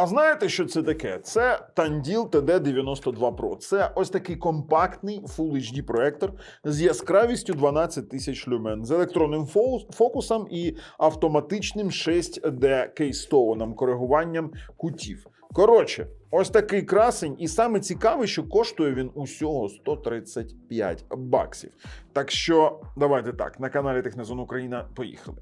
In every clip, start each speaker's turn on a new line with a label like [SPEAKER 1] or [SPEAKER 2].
[SPEAKER 1] А знаєте, що це таке? Це Tandil TD92 Pro. Це ось такий компактний Full HD проектор з яскравістю 12 тисяч люмен, з електронним фокусом і автоматичним 6D кейстоуном, коригуванням кутів. Коротше, ось такий красень, і саме цікаве, що коштує він усього 135 баксів. Так що давайте так, на каналі Технозон Україна поїхали.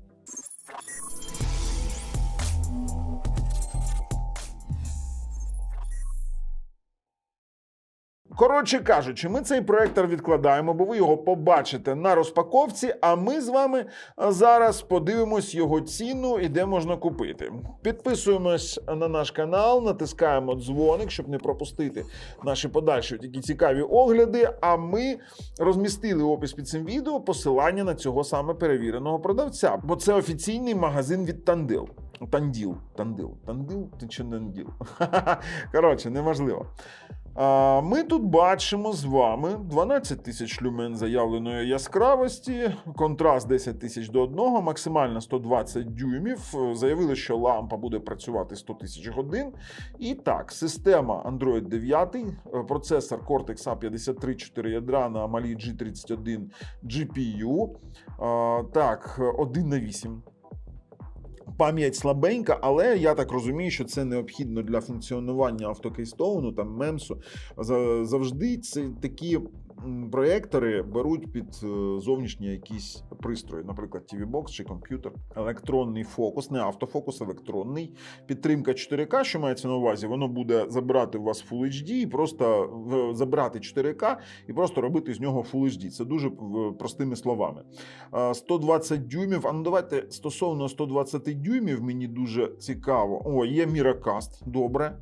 [SPEAKER 1] Коротше кажучи, ми цей проектор відкладаємо, бо ви його побачите на розпаковці. А ми з вами зараз подивимось його ціну і де можна купити. Підписуємось на наш канал, натискаємо дзвоник, щоб не пропустити наші подальші такі цікаві огляди. А ми розмістили опис під цим відео посилання на цього саме перевіреного продавця, бо це офіційний магазин від Тандил. Танділ, Тандил, Тандил, ти чи Танділ? Коротше, неможливо. А, Ми тут бачимо з вами 12 тисяч люмен заявленої яскравості, контраст 10 тисяч до 1, максимально 120 дюймів. Заявили, що лампа буде працювати 100 тисяч годин. І так, система Android 9, е, процесор Cortex A53 4 ядра на малій G31 GPU. Так, 1 на 8 пам'ять слабенька, але я так розумію, що це необхідно для функціонування автокейстоуну, там мемсу. Завжди це такі проєктори беруть під е, зовнішні якісь пристрої, наприклад, TV-бокс чи комп'ютер. Електронний фокус, не автофокус, електронний. Підтримка 4К, що мається на увазі, воно буде забирати у вас Full HD і просто забирати 4К і просто робити з нього Full HD. Це дуже простими словами. 120 дюймів. А ну давайте стосовно 120 дюймів, мені дуже цікаво. О, є Miracast, добре.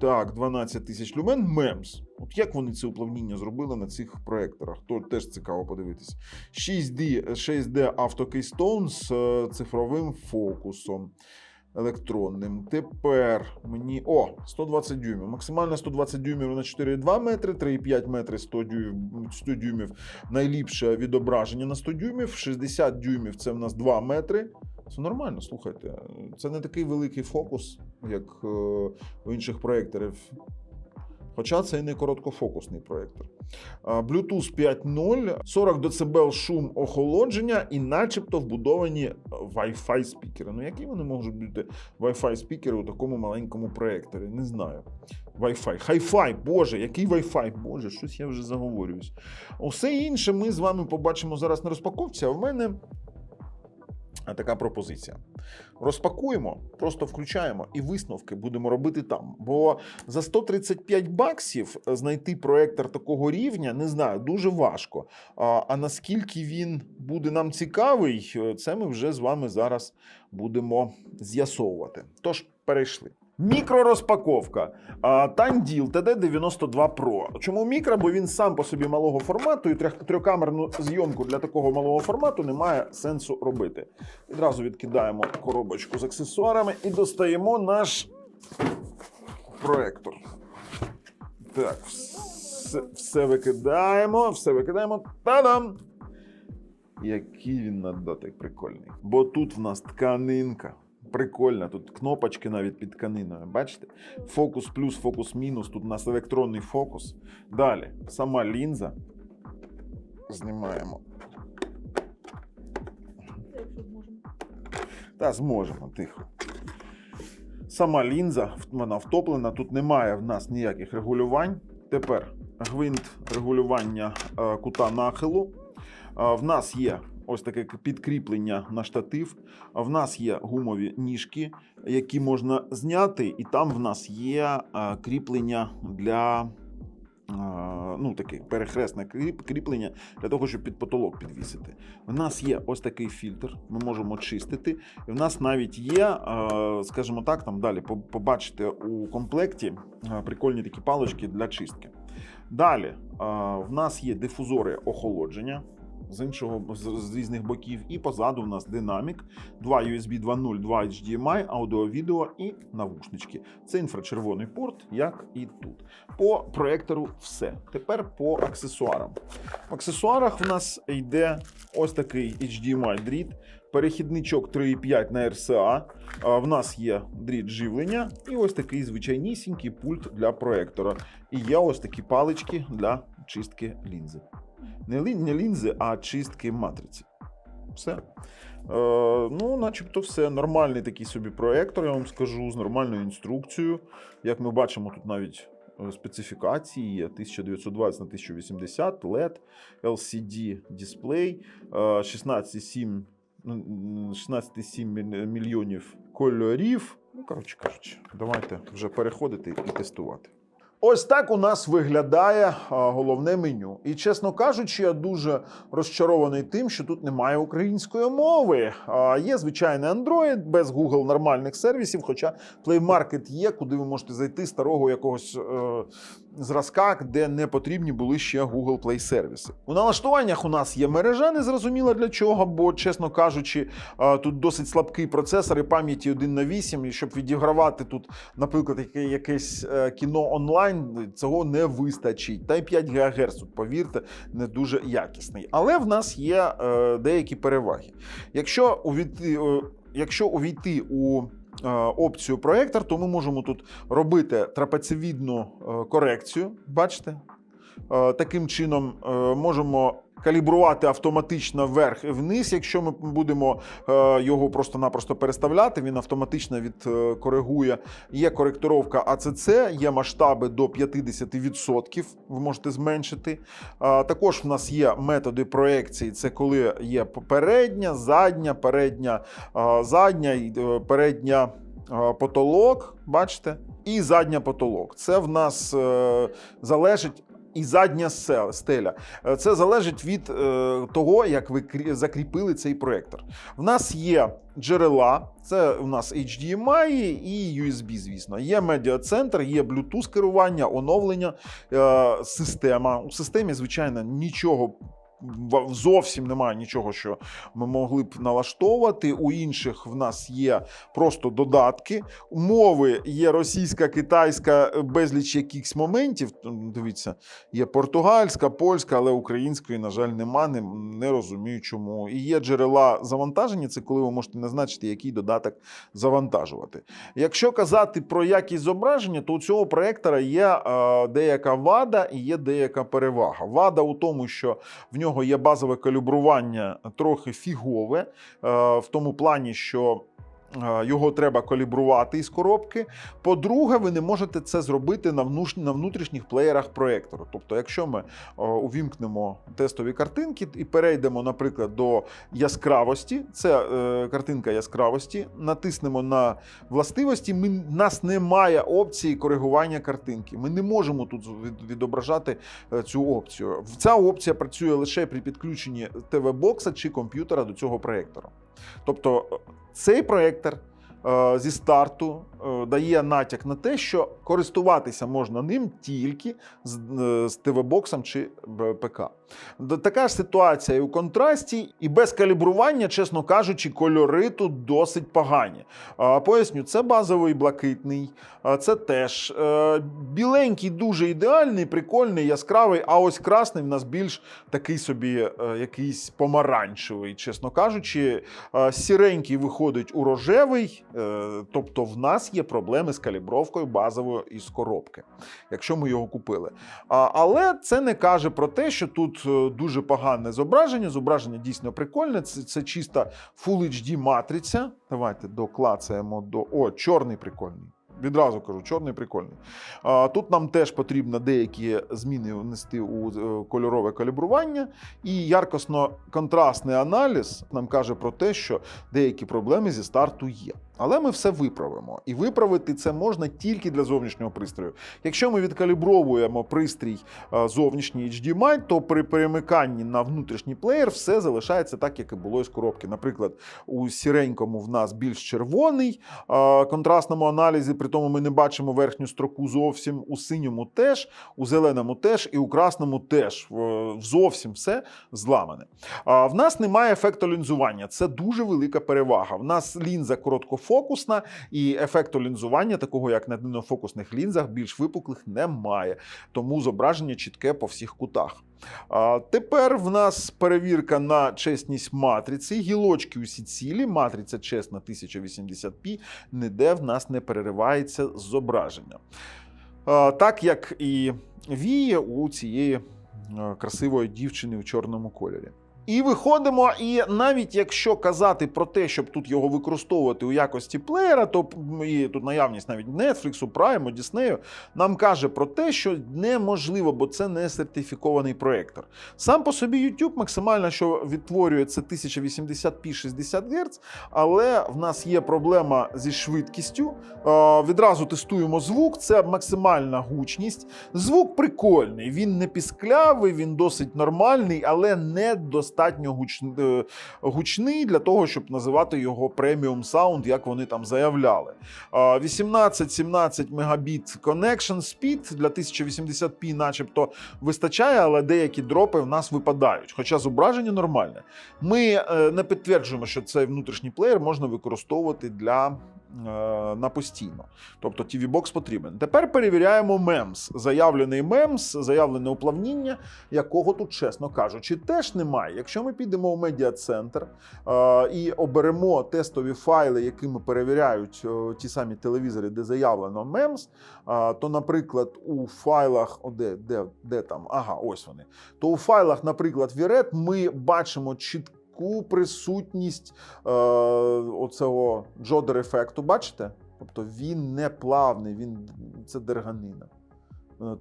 [SPEAKER 1] Так, 12 тисяч люмен. Мемс. От як вони це уплавніння зробили на цих проекторах? То теж цікаво подивитись. 6D, 6D Auto Keystone з е, цифровим фокусом. Електронним. Тепер мені. О, 120 дюймів. Максимально 120 дюймів на 4,2 метри, 3,5 метри 100 дюймів, 100 дюймів. Найліпше відображення на 100 дюймів, 60 дюймів це в нас 2 метри. Це нормально, слухайте. Це не такий великий фокус, як е, у інших проєкторів. Хоча це і не короткофокусний проєктор. Bluetooth 5.0, 40 дБ шум охолодження і начебто вбудовані Wi-Fi спікери. Ну, які вони можуть бути Wi-Fi спікери у такому маленькому проєкторі? Не знаю. Wi-Fi. Hi-Fi, боже, який Wi-Fi? Боже, щось я вже заговорююсь. Усе інше ми з вами побачимо зараз на розпаковці, а в мене така пропозиція. Розпакуємо, просто включаємо і висновки будемо робити там. Бо за 135 баксів знайти проектор такого рівня, не знаю, дуже важко. А, наскільки він буде нам цікавий, це ми вже з вами зараз будемо з'ясовувати. Тож перейшли. Мікророзпаковка. Танділ TD92 Pro. Чому мікро? Бо він сам по собі малого формату і трьох- трьохкамерну зйомку для такого малого формату немає сенсу робити. Відразу відкидаємо коробочку з аксесуарами і достаємо наш проектор. Так, все, все викидаємо, все викидаємо. Та-дам! Який він на дотик прикольний. Бо тут в нас тканинка. Прикольно, тут кнопочки навіть під тканиною. Бачите? Фокус плюс, фокус мінус. Тут у нас електронний фокус. Далі сама лінза. Знімаємо. Та зможемо, тихо. Сама лінза, вона втоплена, тут немає в нас ніяких регулювань. Тепер гвинт регулювання е, кута нахилу. Е, В нас є ось таке підкріплення на штатив. В нас є гумові ніжки, які можна зняти, і там в нас є е, кріплення для. е, Ну, таке перехресне кріп- кріплення для того, щоб під потолок підвісити. В нас є ось такий фільтр, ми можемо чистити. І в нас навіть є, е, скажімо так, там далі побачите у комплекті прикольні такі палички для чистки. Далі в нас є дифузори охолодження. З іншого з, різних боків. І позаду в нас динамік, два USB 2.0, два HDMI, аудіо, відео і навушнички. Це інфрачервоний порт, як і тут. По проектору все. Тепер по аксесуарам. В аксесуарах в нас йде ось такий HDMI дріт, перехідничок 3.5 на RCA. В нас є дріт живлення і ось такий звичайнісінький пульт для проектора. І є ось такі палички для чистки лінзи. Не, лін, не лінзи, а чистки матриці. Все. Е, ну, начебто, все. Нормальний такий собі проектор, я вам скажу, з нормальною інструкцією. Як ми бачимо, тут навіть е, специфікації є 1920 на 1080 LED, LCD дисплей, е, 16,7 ну, 16,7 мільйонів кольорів. Ну, коротше кажучи, давайте вже переходити і тестувати. Ось так у нас виглядає головне меню. І чесно кажучи, я дуже розчарований тим, що тут немає української мови. Є звичайний Android без Google нормальних сервісів, хоча Play Market є, куди ви можете зайти старого якогось е, зразка, де не потрібні були ще Google Play сервіси. У налаштуваннях у нас є мережа, незрозуміло для чого, бо, чесно кажучи, тут досить слабкий процесор і пам'яті 1 на 8, і щоб відігравати тут, наприклад, якесь е, кіно онлайн, цього не вистачить. Та й 5 ГГц, повірте, не дуже якісний. Але в нас є е, деякі переваги. Якщо увійти, е, якщо увійти у опцію проєктор, то ми можемо тут робити трапецевідну е, корекцію. Бачите? Е, Таким чином е, можемо калібрувати автоматично вверх і вниз. Якщо ми будемо е, його просто-напросто переставляти, він автоматично відкоригує. Є коректировка АЦЦ, є масштаби до 50%. Ви можете зменшити. Е, Також в нас є методи проекції. Це коли є передня, задня, передня, е, задня, і, е, передня е, потолок. Бачите? І задня потолок. Це в нас е, залежить. І задня стеля. Е, Це залежить від е, того, як ви крі- закріпили цей проектор. В нас є джерела, це у нас HDMI і USB, звісно. Є медіацентр, є Bluetooth керування, оновлення, е, система. У системі, звичайно, нічого. Зовсім немає нічого, що ми могли б налаштовувати. У інших в нас є просто додатки. Мови є російська, китайська, безліч якихось моментів. Дивіться, є португальська, польська, але української, на жаль, нема. Не, не розумію, чому. І є джерела завантаження. Це коли ви можете назначити, який додаток завантажувати. Якщо казати про якість зображення, то у цього проектора є е, деяка вада і є деяка перевага. Вада у тому, що в нього є базове калібрування трохи фігове, е, в тому плані, що. Його треба калібрувати із коробки. По-друге, ви не можете це зробити на внутрішніх плеєрах проектору. Тобто, якщо ми увімкнемо тестові картинки і перейдемо, наприклад, до яскравості, це е, картинка яскравості, натиснемо на властивості, ми, нас немає опції коригування картинки. Ми не можемо тут відображати е, цю опцію. Ця опція працює лише при підключенні ТВ-бокса чи комп'ютера до цього проєктора. Тобто е, цей проєктор е, зі старту е, дає натяк на те, що користуватися можна ним тільки з, е, ТВ-боксом чи ПК. Така ж ситуація і у контрасті, і без калібрування, чесно кажучи, кольори тут досить погані. Поясню, це базовий блакитний, це теж е, біленький, дуже ідеальний, прикольний, яскравий. А ось красний в нас більш такий собі е, якийсь помаранчевий, чесно кажучи. Е, Сіренький виходить у рожевий, е, тобто в нас є проблеми з калібровкою базовою із коробки, якщо ми його купили. Але це не каже про те, що тут е, дуже погане зображення. Зображення дійсно прикольне. Це, це чиста Full HD матриця. Давайте доклацаємо до. О, чорний прикольний. Відразу кажу, чорний прикольний. Тут нам теж потрібно деякі зміни внести у е, кольорове калібрування. І яркосно-контрастний аналіз нам каже про те, що деякі проблеми зі старту є. Але ми все виправимо. І виправити це можна тільки для зовнішнього пристрою. Якщо ми відкалібровуємо пристрій е, зовнішній HDMI, то при перемиканні на внутрішній плеєр все залишається так, як і було із коробки. Наприклад, у сіренькому в нас більш червоний е, контрастному аналізі, при тому ми не бачимо верхню строку зовсім. У синьому теж, у зеленому теж і у красному теж. Е, Зовсім все зламане. В нас немає ефекту лінзування. Це дуже велика перевага. В нас лінза короткофокусна, і ефекту лінзування, такого як на дальнофокусних лінзах, більш випуклих немає. Тому зображення чітке по всіх кутах. А тепер в нас перевірка на чесність матриці. Гілочки усі цілі. Матриця чесна 1080p, ніде в нас не переривається зображення. А, Так як і віє у цієї е, красивої дівчини у чорному кольорі. І виходимо, і навіть якщо казати про те, щоб тут його використовувати у якості плеєра, то і тут наявність навіть Netflix, Prime, Disney, нам каже про те, що неможливо, бо це не сертифікований проектор. Сам по собі YouTube максимально, що відтворює це 1080p 60 Гц, але в нас є проблема зі швидкістю. Е, Відразу тестуємо звук, це максимальна гучність. Звук прикольний, він не пісклявий, він досить нормальний, але недостатньо гуч- е, гучний для того, щоб називати його преміум саунд, як вони там заявляли. Е, 18-17 мегабіт connection speed для 1080p начебто вистачає, але деякі дропи в нас випадають. Хоча зображення нормальне. Ми е, не підтверджуємо, що цей внутрішній плеєр можна використовувати для. Е, На постійно, тобто TV Box потрібен. Тепер перевіряємо MEMS. Заявлений MEMS, заявлене уплавніння, якого тут, чесно кажучи, теж немає. Якщо ми підемо у медіа-центр е, і оберемо тестові файли, якими перевіряють е, ті самі телевізори, де заявлено е, то, наприклад, у файлах, о, де, де, де там, ага, ось вони. То у файлах, наприклад, Вірет, ми бачимо чітку присутність е, оцього джодер ефекту. Бачите? Тобто він не плавний, він це дерганина. Е,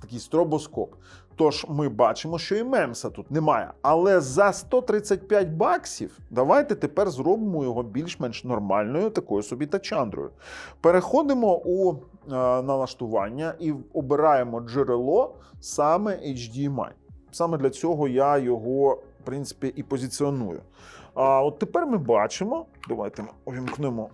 [SPEAKER 1] Такий стробоскоп. Тож ми бачимо, що і мемса тут немає. Але за 135 баксів давайте тепер зробимо його більш-менш нормальною, такою собі тачандрою. Переходимо у е, налаштування і обираємо джерело саме HDMI. Саме для цього я його, принципі, і позиціоную. А от тепер ми бачимо, давайте увімкнемо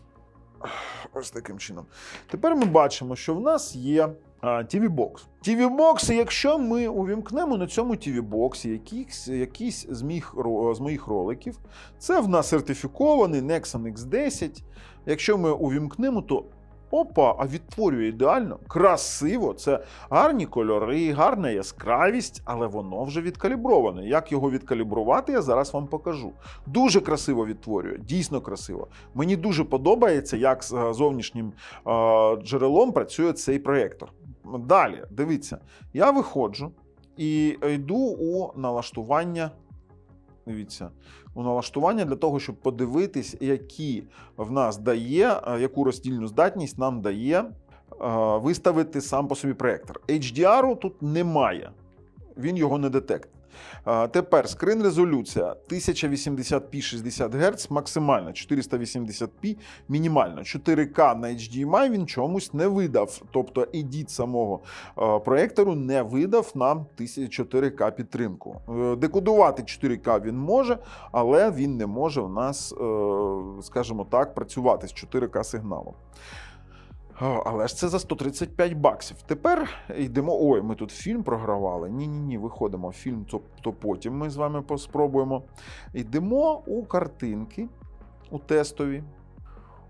[SPEAKER 1] ось таким чином. Тепер ми бачимо, що в нас є TV Box. TV Box, якщо ми увімкнемо на цьому TV Box якісь, якісь з, моїх, з моїх роликів, це в нас сертифікований Nexon X10. Якщо ми увімкнемо, то опа, а відтворює ідеально, красиво. Це гарні кольори, гарна яскравість, але воно вже відкаліброване. Як його відкалібрувати, я зараз вам покажу. Дуже красиво відтворює, дійсно красиво. Мені дуже подобається, як з е, зовнішнім е, джерелом працює цей проєктор. Далі, дивіться, я виходжу і йду у налаштування. Дивіться, у налаштування для того, щоб подивитись, які в нас дає, е, яку роздільну здатність нам дає е, виставити сам по собі проєктор. HDR тут немає, він його не детектить. Тепер скрин резолюція 1080p 60 Гц максимальна, 480p мінімальна. 4К на HDMI він чомусь не видав. Тобто edit самого проєктору не видав нам 4К підтримку. Е, Декодувати 4К він може, але він не може в нас, е, скажімо так, працювати з 4К сигналом. Але ж це за 135 баксів. Тепер йдемо. Ой, ми тут фільм програвали. Ні, ні, ні, виходимо. Фільм то, то потім ми з вами поспробуємо. Йдемо у картинки, у тестові.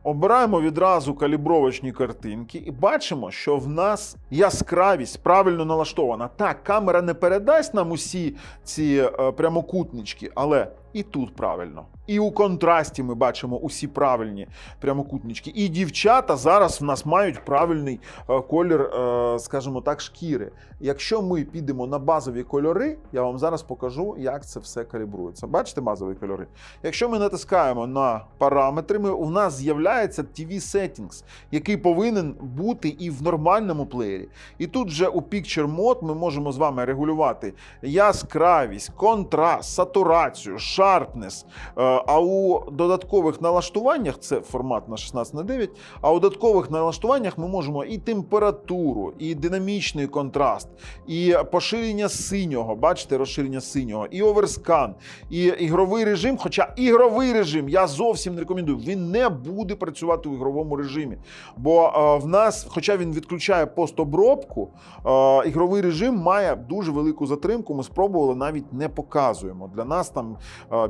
[SPEAKER 1] Обираємо відразу калібровочні картинки і бачимо, що в нас яскравість правильно налаштована. Так, камера не передасть нам усі ці е, прямокутнички, але і тут правильно. І у контрасті ми бачимо усі правильні прямокутнички. І дівчата зараз в нас мають правильний е, колір, е, скажімо так, шкіри. Якщо ми підемо на базові кольори, я вам зараз покажу, як це все калібрується. Бачите базові кольори? Якщо ми натискаємо на параметри, ми, у нас з'являється TV Settings, який повинен бути і в нормальному плеєрі. І тут вже у Picture Mode ми можемо з вами регулювати яскравість, контраст, сатурацію, Sharpness. Е, А у додаткових налаштуваннях це формат на 16 на 9, а у додаткових налаштуваннях ми можемо і температуру, і динамічний контраст, і поширення синього, бачите, розширення синього, і оверскан, і ігровий режим. Хоча ігровий режим я зовсім не рекомендую, він не буде працювати у ігровому режимі. Бо е, в нас, хоча він відключає постобробку, е, ігровий режим має дуже велику затримку. Ми спробували, навіть не показуємо. Для нас там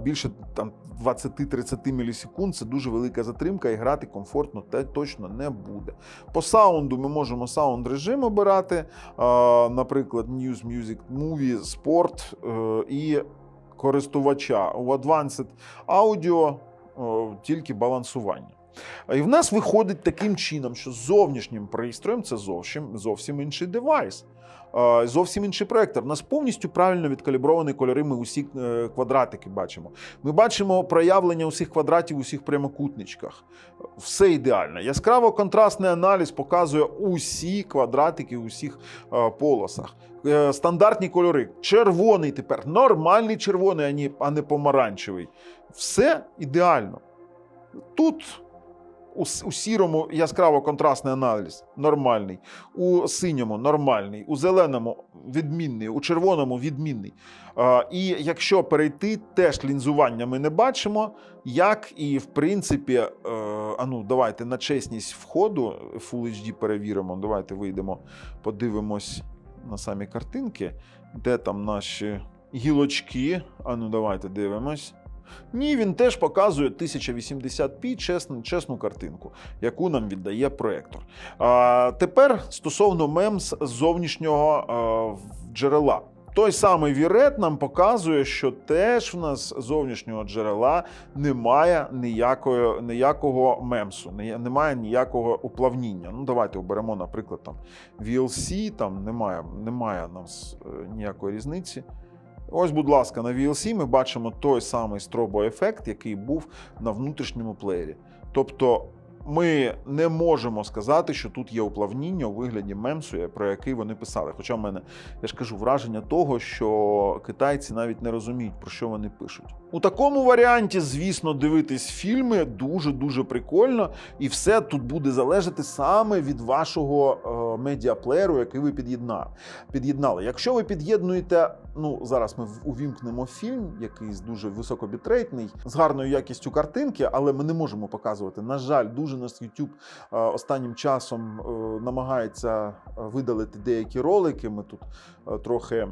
[SPEAKER 1] більше там 20-30 мілісекунд це дуже велика затримка, і грати комфортно те точно не буде. По саунду ми можемо саунд режим обирати, наприклад, News, Music, Movie, Sport е, і користувача. У Advanced Audio е, тільки балансування. І в нас виходить таким чином, що з зовнішнім пристроєм це зовсім, зовсім інший девайс. Зовсім інший проектор. У нас повністю правильно відкалібровані кольори. Ми усі е, квадратики бачимо. Ми бачимо проявлення усіх квадратів, усіх прямокутничках. Все ідеально. Яскраво контрастний аналіз показує усі квадратики у всіх е, полосах. Е, Стандартні кольори. Червоний тепер, нормальний червоний, а не помаранчевий. Все ідеально. Тут у, сірому яскраво контрастний аналіз нормальний, у синьому нормальний, у зеленому відмінний, у червоному відмінний. І якщо перейти, теж лінзування ми не бачимо. Як і в принципі, е, а ну давайте на чесність входу Full HD перевіримо. Давайте вийдемо, подивимось на самі картинки, де там наші гілочки. А ну давайте дивимось. Ні, він теж показує 1080p чесну, чесну картинку, яку нам віддає проектор. А, тепер стосовно мемс зовнішнього а, джерела. Той самий Вірет нам показує, що теж в нас зовнішнього джерела немає ніякого, ніякого мемсу, немає ніякого уплавніння. Ну, давайте оберемо, наприклад, там VLC, там немає, немає у нас е, ніякої різниці. Ось, будь ласка, на VLC ми бачимо той самий стробоефект, який був на внутрішньому плеєрі. Тобто ми не можемо сказати, що тут є уплавніння у вигляді мемсу, про який вони писали. Хоча в мене, я ж кажу, враження того, що китайці навіть не розуміють, про що вони пишуть. У такому варіанті, звісно, дивитись фільми дуже-дуже прикольно, і все тут буде залежати саме від вашого е, медіаплеєру, який ви під'єднали під'єднали. Якщо ви під'єднуєте, ну зараз ми увімкнемо фільм, якийсь дуже високобітрейтний, з гарною якістю картинки, але ми не можемо показувати. На жаль, дуже нас YouTube е, останнім часом е, намагається е, видалити деякі ролики. Ми тут трохи.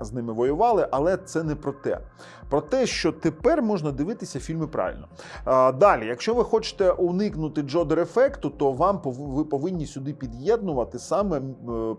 [SPEAKER 1] З ними воювали, але це не про те. Про те, що тепер можна дивитися фільми правильно. А, Далі, якщо ви хочете уникнути джодер ефекту, то вам ви повинні сюди під'єднувати саме е,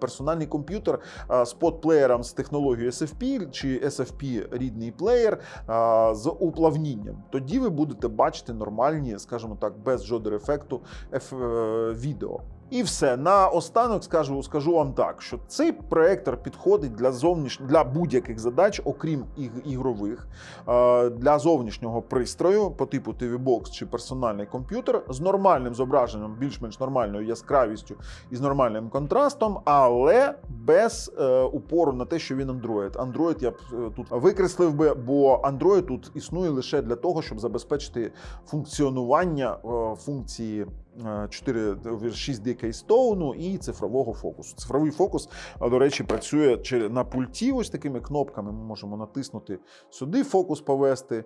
[SPEAKER 1] персональний комп'ютер з подплеєром з технологією SFP чи SFP рідний плеєр а, з уплавнінням. Тоді ви будете бачити нормальні, скажімо так, без джодер ефекту еф- е, відео. І все на останок скажу, скажу вам так, що цей проектор підходить для зовніш... для будь-яких задач, окрім іг- ігрових, е, для зовнішнього пристрою по типу TV Box чи персональний комп'ютер з нормальним зображенням, більш-менш нормальною яскравістю і з нормальним контрастом, але без е, упору на те, що він Android. Android я б е, тут викреслив би, бо Android тут існує лише для того, щоб забезпечити функціонування функції. 4 6D Keystone і цифрового фокусу. Цифровий фокус, до речі, працює на пульті ось такими кнопками. Ми можемо натиснути сюди фокус повести,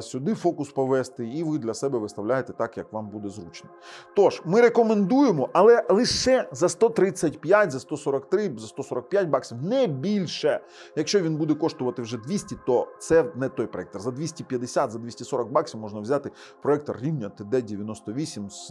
[SPEAKER 1] сюди фокус повести, і ви для себе виставляєте так, як вам буде зручно. Тож, ми рекомендуємо, але лише за 135, за 143, за 145 баксів, не більше. Якщо він буде коштувати вже 200, то це не той проектор. За 250, за 240 баксів можна взяти проектор рівня TD98 з